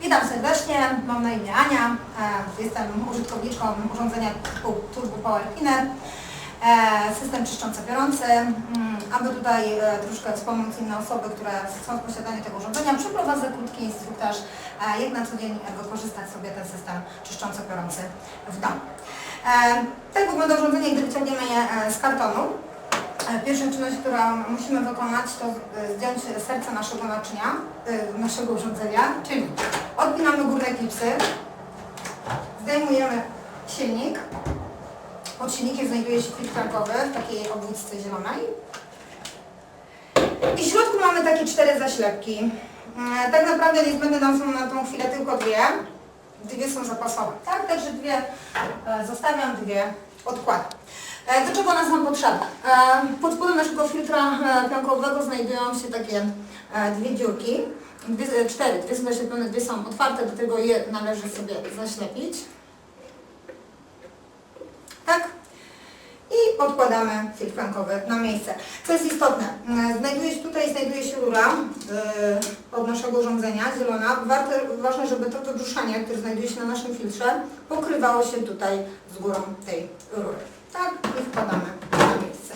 Witam serdecznie, mam na imię Ania, e, jestem użytkowniczką urządzenia typu Turbo Power Cleaner, e, system czyszczący biorący. Mm, Aby tutaj e, troszkę wspomóc inne osoby, które są w posiadaniu tego urządzenia, przeprowadzę krótki instruktaż, jak na co dzień wykorzystać sobie ten system czyszczący biorący w domu. Tak wygląda urządzenie, gdy wyciągniemy je z kartonu. E, Pierwsza czynność, którą musimy wykonać, to e, zdjąć serce naszego naczynia, e, naszego urządzenia, czyli odpinamy górne klipsy, zdejmujemy silnik. Pod silnikiem znajduje się filtr tankowy w takiej obwódce zielonej. I w środku mamy takie cztery zaślepki. Tak naprawdę niezbędne nam są na tą chwilę tylko dwie. Dwie są zapasowe, tak? Także dwie zostawiam, dwie odkładam. E, Do czego nas nam potrzeba? E, Pod spodem naszego filtra e, piankowego znajdują się takie dwie dziurki, dwie, cztery, dwie są zaślepione, dwie są otwarte, do tego je należy sobie zaślepić. Tak? I podkładamy filtr piankowy na miejsce. Co jest istotne, znajduje się tutaj znajduje się rura od naszego urządzenia, zielona. Ważne, żeby to wybrzuszanie, które znajduje się na naszym filtrze, pokrywało się tutaj z górą tej rury. Tak? I wkładamy na miejsce.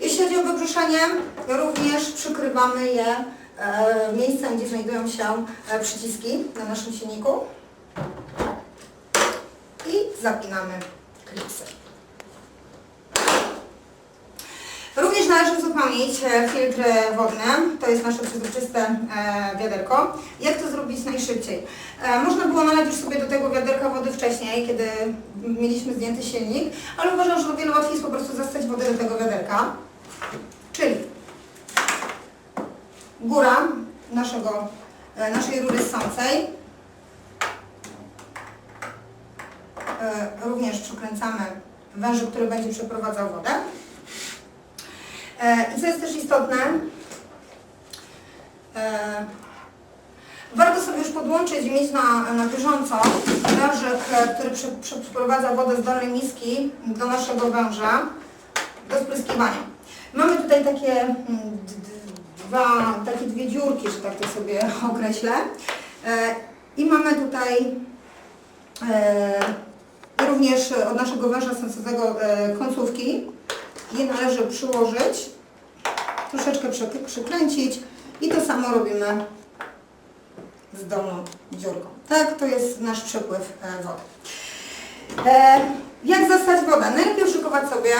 Jeśli chodzi o wybrzuszenie, również przykrywamy je e, miejscem, gdzie znajdują się e, przyciski na naszym silniku i zapinamy klipsy. Również należy uzupełnić e, filtry wodne, to jest nasze przezroczyste e, wiaderko. Jak to zrobić najszybciej? E, Można było nalać już sobie do tego wiaderka wody wcześniej, kiedy mieliśmy zdjęty silnik, ale uważam, że o wiele łatwiej jest po prostu zastać wodę do tego wiaderka. Czyli góra naszego, naszej rury ssącej. Również przykręcamy wężyk, który będzie przeprowadzał wodę. E, I co jest też istotne, e, warto sobie już podłączyć i mieć na, na bieżąco wężyk, e, który prze, prze, przeprowadza wodę z dolnej miski do naszego węża do spryskiwania. Mamy tutaj takie mm, dwa, takie dwie dziurki, że tak to sobie określę. E, I mamy tutaj e, również od naszego węża sensowego e, końcówki. Je należy przyłożyć, troszeczkę przy- przykręcić i to samo robimy z dolną dziurką. Tak, to jest nasz przepływ e, wody. E, jak zastać wodę? Najlepiej uszykować sobie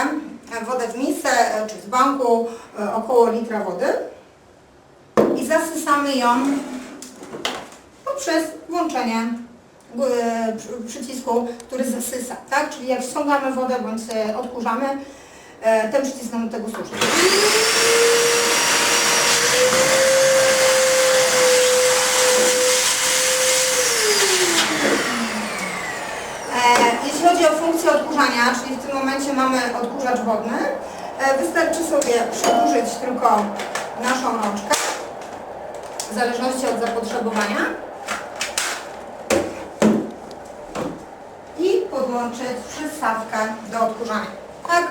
e, wodę w misce czy z banku, około litra wody i zasysamy ją poprzez włączenie przy- przycisku, który zasysa, tak? Czyli jak ściągamy wodę bądź odkurzamy, ten przycisk nam do tego służy. E, Jeśli chodzi o funkcję odkurzania, czyli w tym momencie mamy odkurzacz wodny, e, wystarczy sobie przedłużyć tylko naszą rączkę, w zależności od zapotrzebowania i podłączyć przystawkę do odkurzania. Tak?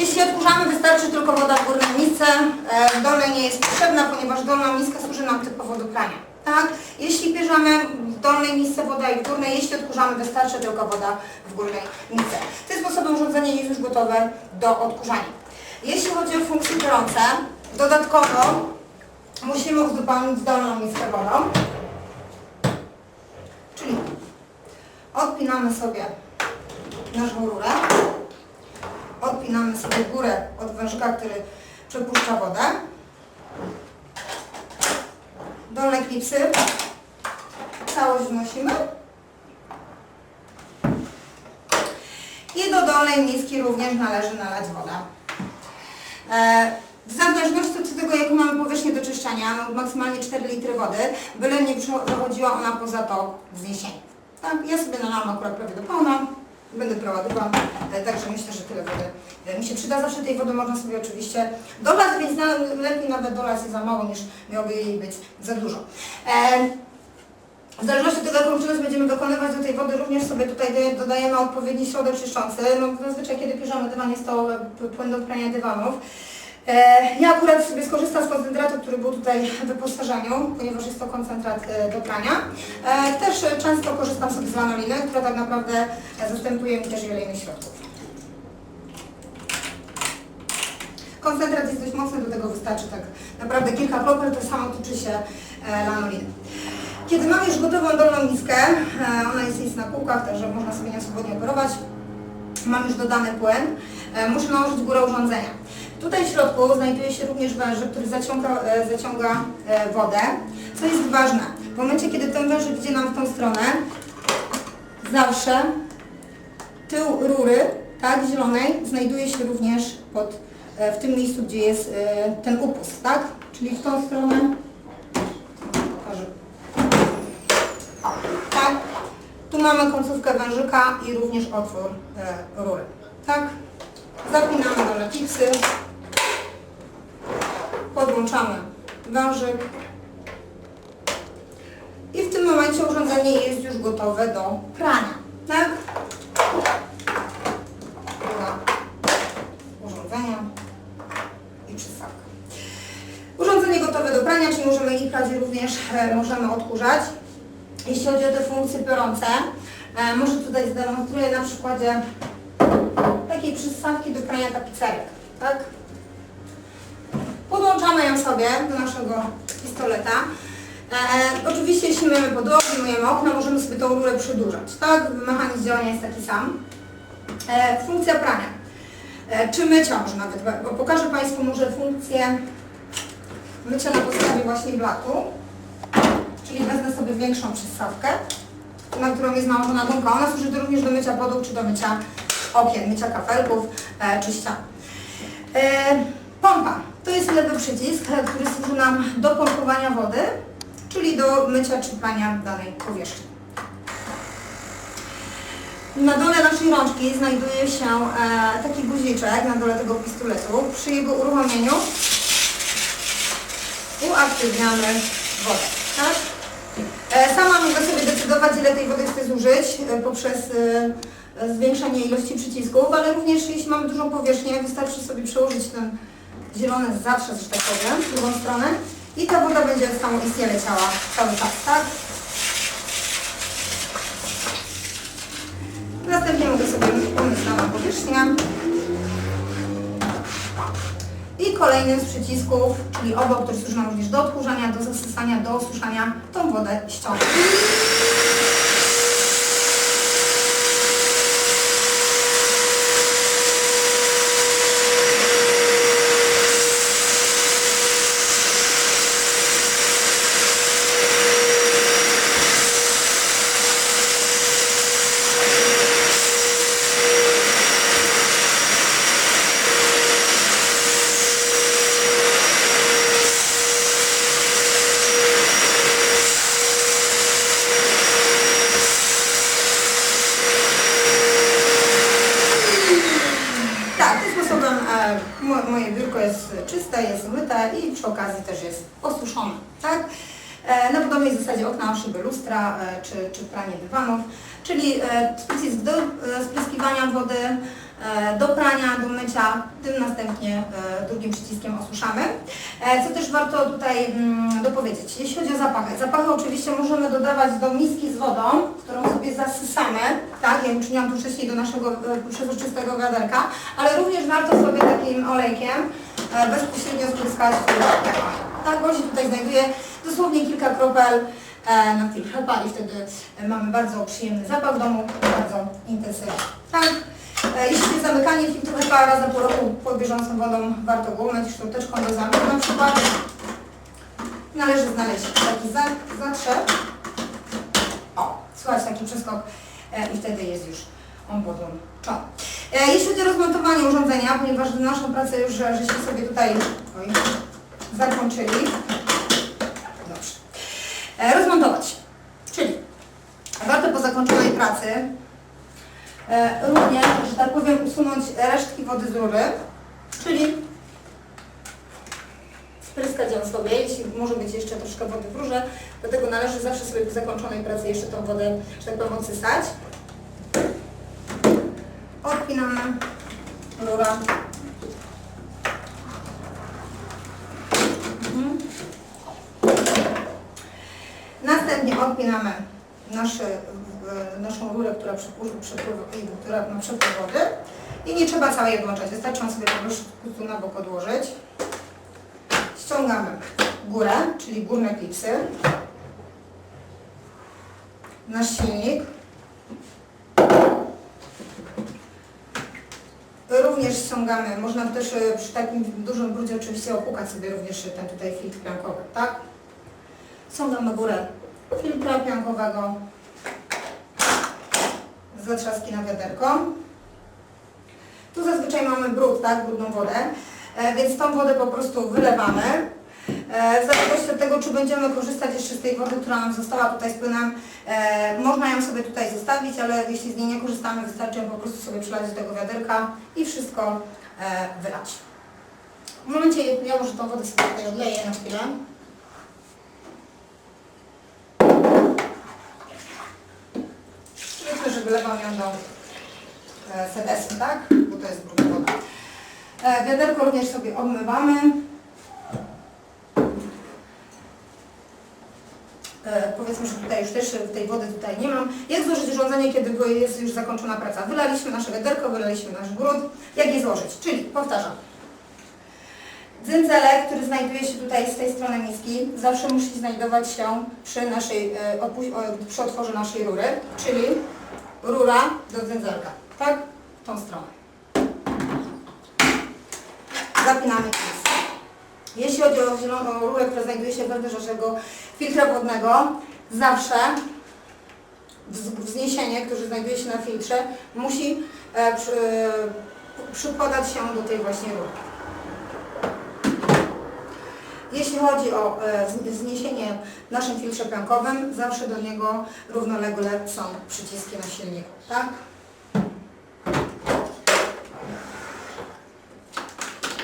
Jeśli odkurzamy, wystarczy tylko woda w górnej misce, w dolnej nie jest potrzebna, ponieważ dolna miska służy nam typowo do prania. Tak? Jeśli bierzemy w dolnej misce woda i w górnej, jeśli odkurzamy, wystarczy tylko woda w górnej misce. Tym sposobem urządzenie jest już gotowe do odkurzania. Jeśli chodzi o funkcje gorące, dodatkowo musimy uzupełnić dolną miskę wodą. Czyli odpinamy sobie naszą rurę, odpinamy sobie górę od wężyka, który przepuszcza wodę, dolne klipsy, całość wnosimy i do dolnej miski również należy nalać wodę. E, W zależności od tego, jaką mamy powierzchnię do czyszczenia, no maksymalnie 4 litry wody, byle nie przechodziła ona poza to wzniesienie. Tak, ja sobie nalałam akurat prawie do pełna, będę prowadziła, e, także myślę, że tyle wody e, mi się przyda. Zawsze tej wody można sobie oczywiście dolać, więc na, lepiej nawet dolać jest za mało, niż miałoby jej być za dużo. E, w zależności od tego, jaką czynność będziemy wykonywać do tej wody, również sobie tutaj dodajemy odpowiedni środek czyszczący. No, zazwyczaj, kiedy piżamy dywan, jest to płyn do prania dywanów. Ja akurat sobie skorzystam z koncentratu, który był tutaj w wyposażeniu, ponieważ jest to koncentrat do prania. Też często korzystam sobie z lanoliny, która tak naprawdę zastępuje mi też wiele innych środków. Koncentrat jest dość mocny, do tego wystarczy tak naprawdę kilka kropel, to samo tyczy się e, lanoliny. Kiedy mam już gotową dolną miskę, e, ona jest, jest na półkach, także można sobie nią swobodnie operować, mam już dodany płyn, e, muszę nałożyć górę urządzenia. Tutaj w środku znajduje się również wężyk, który zaciąga, zaciąga wodę. Co jest ważne, w momencie kiedy ten wężyk idzie nam w tą stronę, zawsze tył rury, tak, zielonej, znajduje się również pod, e, w tym miejscu, gdzie jest e, ten upust, tak? Czyli w tą stronę. Pokażę. Tak. Tu mamy końcówkę wężyka i również otwór e, rury. Tak? Zapinamy dole tipsy. Podłączamy wężyk. Momencie urządzenie jest już gotowe do prania. Tak? Urządzenia i przystawka. Urządzenie gotowe do prania, czyli możemy i prać również e, możemy odkurzać. Jeśli chodzi o te funkcje piorące, e, może tutaj zdemonstruję na przykładzie takiej przystawki do prania tapicerek. Tak? Podłączamy ją sobie do naszego pistoleta. E, oczywiście jeśli myjemy podłogi, myjemy okna, możemy sobie tą rurę przedłużać. Tak? Mechanizm działania jest taki sam. E, funkcja prania. E, czy mycia może nawet, bo pokażę Państwu może funkcję mycia na podstawie właśnie blaku. Czyli wezmę sobie większą przystawkę, na którą jest nałożona gumka. Ona służy również do mycia podłóg czy do mycia okien, mycia kafelków czy ścian. Pompa. To jest lewy przycisk, który służy nam do pompowania wody, do mycia czy prania danej powierzchni. Na dole naszej rączki znajduje się e, taki guziczek na dole tego pistoletu. Przy jego uruchomieniu uaktywniamy wodę. Tak? E, Sama mogę sobie decydować, ile tej wody chcę zużyć e, poprzez zwiększenie ilości przycisków, ale również jeśli mamy dużą powierzchnię, wystarczy sobie przełożyć ten zielony zatrzas, że tak powiem, w drugą stronę i ta woda będzie samoistnie leciała cały czas, tak? Następnie mogę sobie umyć całą powierzchnię. I kolejny z przycisków, czyli obok, który służy nam również do odkurzania, do zasysania, do osuszania, tą wodę ściągnę. Tak, tym sposobem e, mo- moje biurko jest czyste, jest umyte i przy okazji też jest osuszone. Tak? E, na podobnej zasadzie okna, szyby, lustra e, czy, czy pranie dywanów, czyli e, przycisk do spryskiwania wody, do prania, do mycia, tym następnie drugim przyciskiem osuszamy. Co też warto tutaj mm, dopowiedzieć, jeśli chodzi o zapachy. Zapachy oczywiście możemy dodawać do miski z wodą, którą sobie zasysamy, tak, jak uczyniłam to wcześniej do naszego przezroczystego wiaderka, ale również warto sobie takim olejkiem bezpośrednio spryskać w Tak, on się tutaj znajduje dosłownie kilka kropel e, na filtr HEPA i wtedy e, mamy bardzo przyjemny zapach w domu, bardzo intensywny. Tak. E, Jeśli zamykanie filtru HEPA raz na pół roku pod bieżącą wodą, warto go umyć szczoteczką do zamku na przykład. Należy znaleźć taki za- zatrzep. O, słychać taki przeskok e, i wtedy jest już on podłączony. Jeśli chodzi o rozmontowanie urządzenia, ponieważ naszą pracę już e, żeśmy sobie tutaj oj, zakończyli. Dobrze. E, Rozmontować. Czyli warto po zakończonej pracy e, również, że tak powiem, usunąć resztki wody z rury, czyli spryskać ją sobie, jeśli może być jeszcze troszkę wody w rurze, dlatego należy zawsze sobie po zakończonej pracy jeszcze tą wodę, że tak powiem, odsysać pinang mura. Mhm. Następnie odpinamy nasze, naszą rurę, która przepływa, która ma przepływ wody i nie trzeba całej odłączać, wystarczy ją sobie po prostu na bok odłożyć. Ściągamy górę, czyli górne klipsy, nasz silnik, Również ściągamy, można też e, przy takim dużym brudzie oczywiście opłukać sobie również ten tutaj filtr piankowy, tak? Ściągamy górę filtra piankowego z zatrzaski na wiaderko. Tu zazwyczaj mamy brud, tak, brudną wodę, e, więc tą wodę po prostu wylewamy. E, W zależności od tego, czy będziemy korzystać jeszcze z tej wody, która nam została tutaj z płynem, e, można ją sobie tutaj zostawić, ale jeśli z niej nie korzystamy, wystarczy ją po prostu sobie przelać do tego wiaderka i wszystko e, wylać. W momencie, ja może tą wodę sobie tutaj odleję na chwilę. Powiedzmy, że wylewam ją do sedesu, tak? Bo to jest brudna woda. Wiaderko również sobie obmywamy. Powiedzmy, że tutaj już też tej wody tutaj nie mam. Jak złożyć urządzenie, kiedy jest już zakończona praca? Wylaliśmy nasze wiaderko, wylaliśmy nasz brud. Jak je złożyć? Czyli, powtarzam, Dzynzelek, który znajduje się tutaj z tej strony miski, zawsze musi znajdować się przy, naszej, e, przy otworze naszej rury, czyli rura do dzynzelka, tak? W tą stronę. Zapinamy klis. Jeśli chodzi o zieloną rurę, która znajduje się wewnątrz naszego filtra wodnego, zawsze wz- wzniesienie, które znajduje się na filtrze, musi e, przy, e, przykładać się do tej właśnie rury. Jeśli chodzi o e, zniesienie w naszym filtrze piankowym, zawsze do niego równolegle są przyciski na silniku, tak?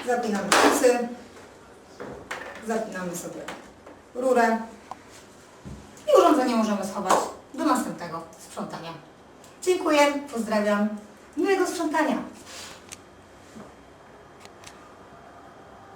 Zapinamy płucy, zapinamy sobie rurę i urządzenie możemy schować do następnego sprzątania. Dziękuję, pozdrawiam, miłego sprzątania.